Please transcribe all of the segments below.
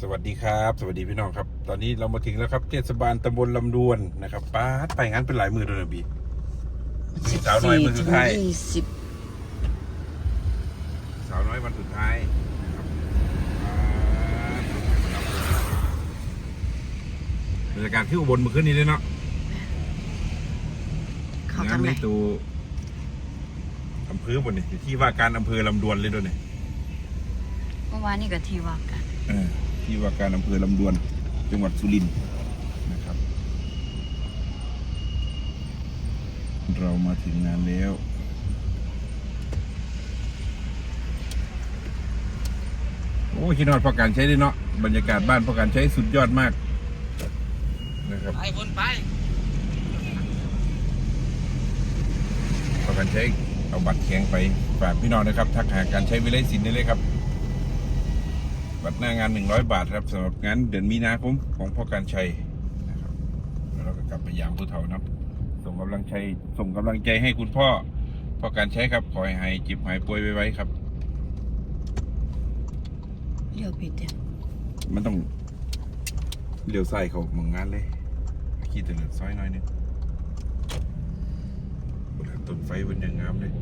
สวัสดีครับ สวัสดีพี่น้องครับ ตอนนี้เรามาถึงแล้วครับเทศบาลตำบลลำดวนนะครับป้าดไปงั้นเป็นหลายมือเลยนะบีสาวน้อยมือสุดท้ายยี่สิบสาวน้อยวันสุดท้ายนะครับบรรยากาศที่อุบลเมื่อคืนนี้เลยเนาะเขางาจันงไหนในตัวอำเภอบนนี่อยู่ที่ว่าการอำเภอลำดวนเลยด้วยเนี่ยเมื่อวานนี่ก็ที่ว่ากันเออ ที่ว่าการอำเภอลำดวนจังหวัดสุรินทร์นะครับ เรามาถึงงานแล้วโอ้คิดฮอดพอการใช้ด้วยเนาะบรรยากาศบ้านพอการใช้สุดยอดมากนะครับไปคนไปพอการใช้เอาบัตรแข็งไปฝากพี่น้องนะครับทักหาการใช้วิไลสินได้เลยครับ บัตรหน้างาน 100 บาทครับสำหรับงานเดือนมีนาคมของพ่อการชัยนะครับแล้วเราก็กลับไปยามผู้เฒ่านะส่งกำลังใจส่งกำลังใจให้คุณพ่อพ่อการใช้ครับขอให้หายเจ็บหายป่วยไว้ๆครับเลี้ยวผิดเนี่ยมันต้องเลี้ยวซ้ายเขามองงานเลยขี่แต่เหลือซอยหน้อยหนึงโบราณต้นไฟบนยังงามเลย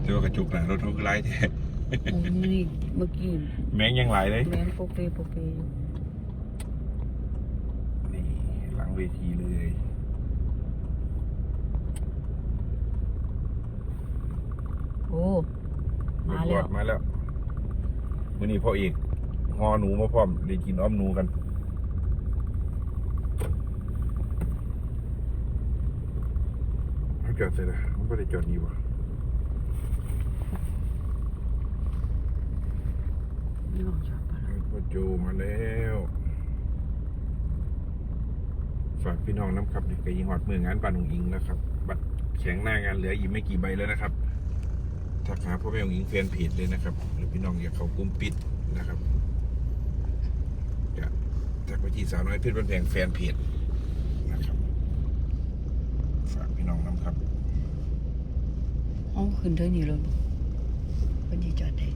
แต่ว่ากระจกหน้ารถเขาก็ไล่แท้โอ้ นี่เมื่อกี้แมงยังหลายเลยแมนโปเปโปเปอยู่นี่หลังเวทีเลยโอ้มาแล้วเบิดบอดมาแล้วมื่อนี้พ่อเอกหอหนูมาพร้อมได้กินอ้อมหนูกันเขาจอดเสร็จแล้วมันก็ได้จอดนี่วะ นี่ลองชอบ ปะล่ะพ่อโจมาแล้ว ฝากพี่น้องน้ำครับนี่ก็ยิงหอดมืองานปานองอิงแล้วครับ บัตรแข็งหน้างานเหลืออีกไม่กี่ใบแล้วนะครับทักหาพ่อแม่องอิงแฟนเพจเลยนะครับหรือพี่น้องอยากเข้ากลุ่มปิดนะครับจะทักไปที่สาวน้อยเพชรบันแพงแฟนเพจนะครับ ฝากพี่น้องน้ำครับห้องขึ้นเท่านี้เลยเป็นที่จอดได้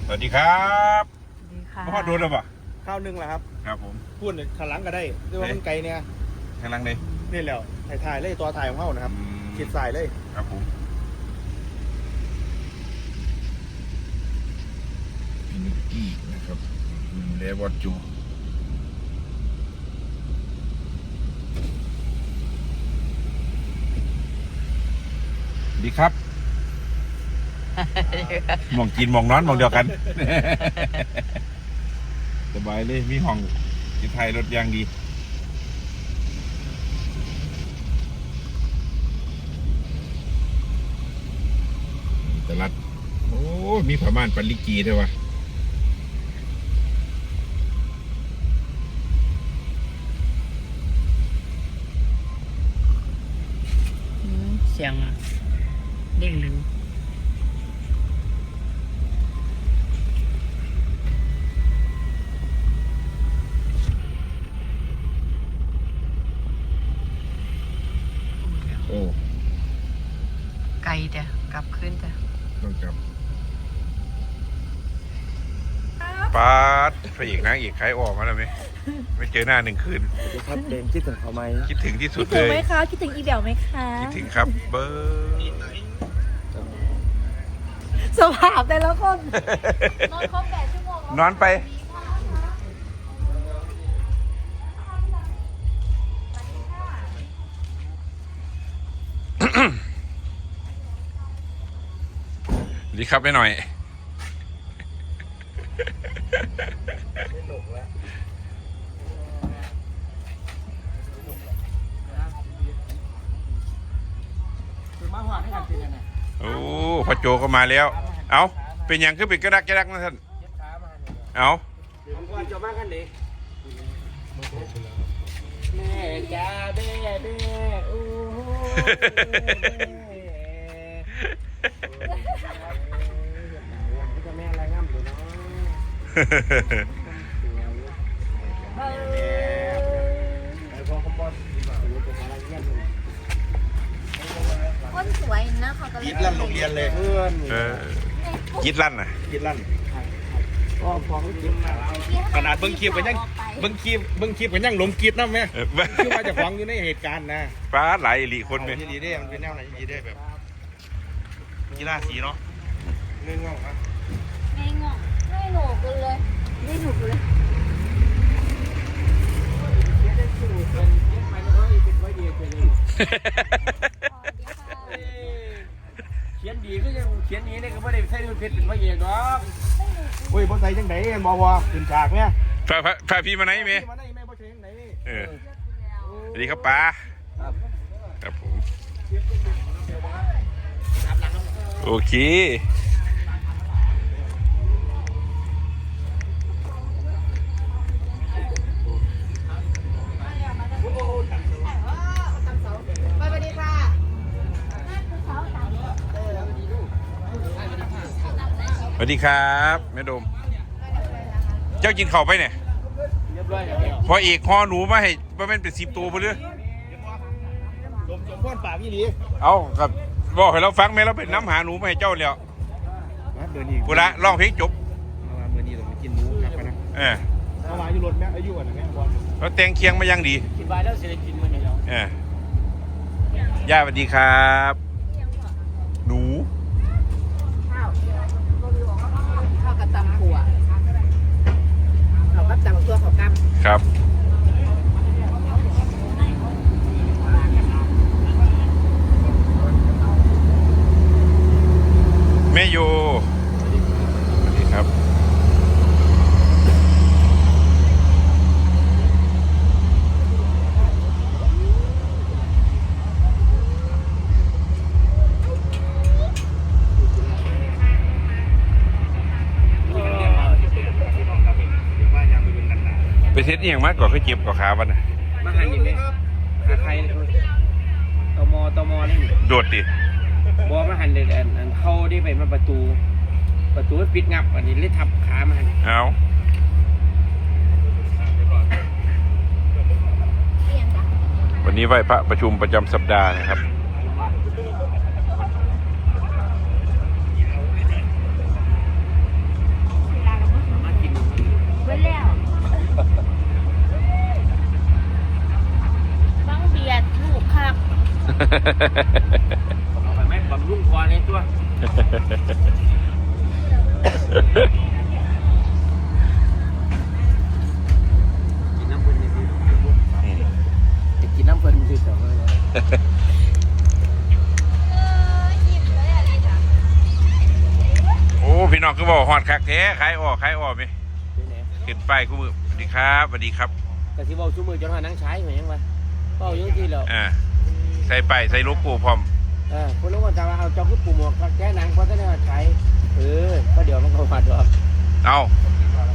ส วัสดีครับดีค่ะพ่อโดนหรือเปล่าข้าวหนึ่งแหละครับ ครับผมพูดขันหลังก็ได้ด้วยว่ามันไกลเนี่ยข้างหล่างเลยนี่แหละถ่ายถ่ายเลยตัวถ่ายของเขานะครับอืมขีดสายเลยครับผมพี่นิกกี้นะครับเลวอดจูดีครับห มองกินหมองนอนหมองเดียวกัน สบายเลย มีห้องที่ไทยรถยางดี ตลาด โอ้ มีผ้าม่านปันลิกีด้วยวะอืมเสียงอะเด้งลึงโอ้ ไกลแต่กลับขึ้นแต่ ต้องกลับปาดพ ระเอกนางเอกใครออกมาแล้วไหมไม่เจอหน้าหนึ่งคืนเดี๋ยวครับเดนคิดถึงเขาไหมคิดถึงที่สุคิดดเลถึงย ไหมคะคิดถึงอีเบลไหมคะคิดถึงครับเบอร์สภาพแต่ละคนนอนครบแปดชั่วโมงแล้วนอนไป ดีครับไปหน่อย คือมาหวานให้กันจริงนะโอ้พโจก็มาแล้ว เอาเป็นหยังคือเป็นกระดักกระดักนะท่าน เอาเดี๋ยวก่อนจะมากันเลยแม่จ้าแม่แม่โอ้ คนสวยนะเขาก็เลยยิดลั่นโรงเรียนเลยเพื่อนเออในยิดลั่นน่ะกินลั่นก็พอเขากินขนาดเบิ้งคลิปกันยังเบิ้งคลิปเบิ้งคลิปกันยังหลงกรีดนะแม่เออ คือว่าจะฟ้องอยู่ในเหตุการณ์นะฟ้าหลายอีหลีคนไหมที่ดีได้มันเป็นแนวไหนดีได้แบบกีฬาสีเนาะเรื่องว่าไม่งง ไม่หนูกันเลย ไม่หนูกันเลยเขียนดีก็ยังเขียนนี้เนี่ยก็ไม่ได้ใช้ดูเพชรเป็นพระเอกหรอกโอ้ยบ่ใส่จังไหนบอวอขึ้นฉากเนี่ยพาพาพาพี่มาไหนเมมาได้แม่บ่ใส่จังไหนเออสวัสดีครับป้าครับผมโอเค วัสดีครับแม่ดม เจ้ากินข้าวไปเนี่ยเรียบร้อยอย่างเดียวพอเอกคอหนูมาให้ว่ามันเป็นสิบตัวไปเลยสมสมพรปากอีหลีเอาครับบอกให้เราฟังไหมเราเป็นน้ำหาหนูมาให้เจ้าแล้วนะเบอร์นี้กูละร้องเพลงจบเอามาเบอร์นี้ต้องไปกินหมูครับนะเออเอามาอยู่รถแม่อายุอะนะแม่บอลเราแต่งเคียงมายังดีกินไปแล้วเสร็จกินมันเดียวเออย่าสวัสดีครับ หนู ข้าวข้าวกับตำถั่วเราก็ตำตัวเขากำ ครับ แม่โยสวัสดีครับ ว่ายังไม่เป็นนันนา ไปเซ็ตอหย่างมากกว่าเคยเจ็บกว่าขาวันน่ะมาหันนี่ไหมขาใครตมตมนี่โดดดิบอกมาหันเด็อันอันเข้าได้ไปมาประตู ประตูมันปิดงับ อันนี้เลยทับขามาหันเอาเปลี่ยนจ้ะวันนี้ไหว้พระประชุมประจำสัปดาห์นะครับ มากิน เว้นแล้วบังเบียดถูกคัก เอาไปไหมบำรุงคอในตัวกินน้ำเพิ่นนี่สิจะกินน้ำเพิ่นสิแต่ว่าเออหยิบเลยอะไรจ้ะโอ้พี่น้องคือบอกหอดคักแท้ขายออกขายออกไหมเป็นไงขึ้นป้ายคู่มือสวัสดีครับสวัสดีครับ กะสิบอกชูมือจนหานังใช้เหมือนยังวะเป้าอยู่ที่แล้วอ่า ใส่ป้ายใส่โลโก้พร้อม เออคุณรู้ว่าจะว่าเอาจอคือปูหมวกแก้หนังเพราะจะได้มาใช้เออก็เดี๋ยวมันก็มาดอกเอา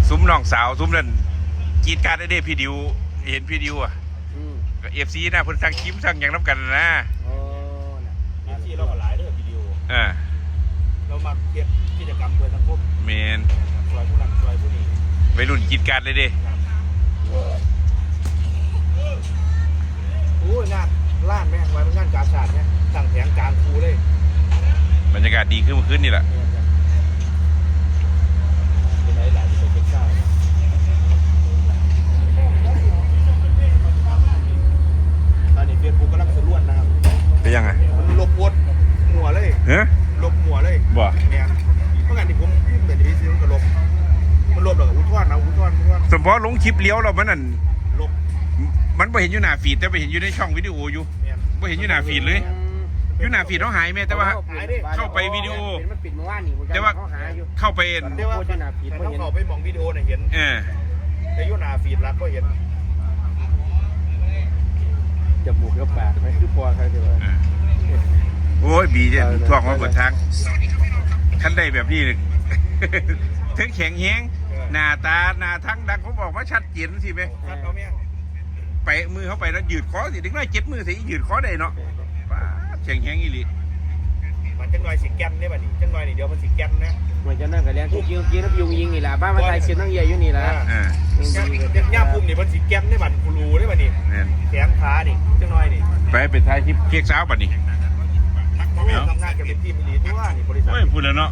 ซุ้มน้องสาวซุ้มนั่นกรีดการได้เด้พี่ดิว เห็นพี่ดิวอะอืมเอฟซีนะเพิ่นสั่งคิมสั่งอย่างน้ำกันนะโอ้น่ะเอฟซีเราก็หลายเด้อวิดีโออ่าเรามาเก็บกิจกรรมเพื่อสังคมเมนช่วยผู้นั้นช่วยผู้นี้วัยรุ่นกรีดการเลยเด้โอ้ยงาน ล้านแม่งไว้เป็นงานกาชาดเนี่ยสั่งแผงกลางคูเลยบรรยากาศดีขึ้นเมื่อคืนนี่แหละเป็นไรหลายที่เป็นเจ้าตอนนี้เฟซบุ๊กกำลังสะล้วนนะครับเป็นยังไงมันลบโพสต์หัวเลยเฮ้ยลบหัวเลยบ่แมนเมื่อไงที่ผมเปลี่ยนที่ซื้อมันก็ลบมันลบแล้วก็อุทธรณ์นะอุทธรณ์อุทธรณ์สมพอลงคลิปเลี้ยวเรามันนั่นลบมัน ไม่เห็นอยู่หน้าฟีดแต่ไปเห็นอยู่ในช่องวิดีโออยู่แมนไม่เห็นอยู่หน้าฟีดเลยอยู่หน้าฟีดเขาหายไหมแต่ว่า เข้าไปวิดีโอมันปิดเมื่อวานนี่ผมจะแต่ว่าเขาหาอยู่เข้าไปเอ็นแต่ว่าโคตรจะน่าผิดแต่เพราะต้องเห็นเข้าไปมองวิดีโอเนี่ยเห็นเออแต่อยุ่หนาฟีดรักก็เห็นจมูกกับปากไหมคือพอใครจะว่าเออโอ้ยบีเนี่ยท่วงมาเบิดทางคันได้แบบนี้เลยถึงแข็งแห้งหน้าตาหน้าทั้งดังเขาบอกว่าชัดเจนสิไหมคัดเอาเมีย ไปมือเข้าไปแล้วยืดคอสิถึงได้เจ็ดมือสิยืดคอได้เนาะป้าดแข็งแห้งอีหลีมันจังหน่อยสิแกนเนี่ยบัดนี้จังหน่อยนี่เดี๋ยวมันสิแกนนะเหมือนจะนั่งกับเลี้ยงที่ยิงกินแล้วยุงยิงนี่แหละบ้านมาไทยเชียงนั่งเยี่ยอยู่นี่แหละอ่าย่างย่างปุ่มนี่มันสิแกนเนี่ยบัดกูรู้เนี่ยบัดนี้เนี่ยแขนขานี่จังหน่อยนี่ไปเป็นท้ายคลิปเค้กสาวบัดนี้ทักมาแม่ทำงานกับเป็นทีมอีหลีตัวนี่บริษัทโอ้ยพูดแล้วเนาะ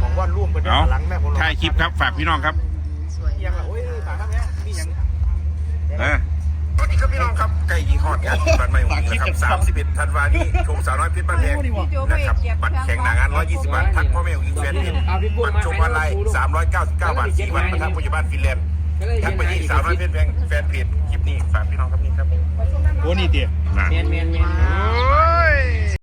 ของว่าร่วมกันเอาหลังแม่ผมถ่ายคลิปครับฝากพี่น้องครับสวยยังละโอ้ยฝากครับเนี่ยมียัง นะสวัสดีครับพี่น้องครับไก่ยีฮอดงานที่บ้านใหม่หงนะครับ31ธันวานี้ชมสาวน้อยเพชรบ้านแพงนะครับบัตรแข่งหนางาน120บาททักพ่อแม่ของอิงแฟนเพจบัตรชมออนไลน์399บาท4วันประทับปัจจุบันฟินแลนด์ทักไปที่สาวน้อยเพชรแพงแฟนเพจคลิปนี้ฝากพี่น้องครับนี่ครับโอ้นี่เตี๋ยนะเมียนเมียนเมียนโอ้ย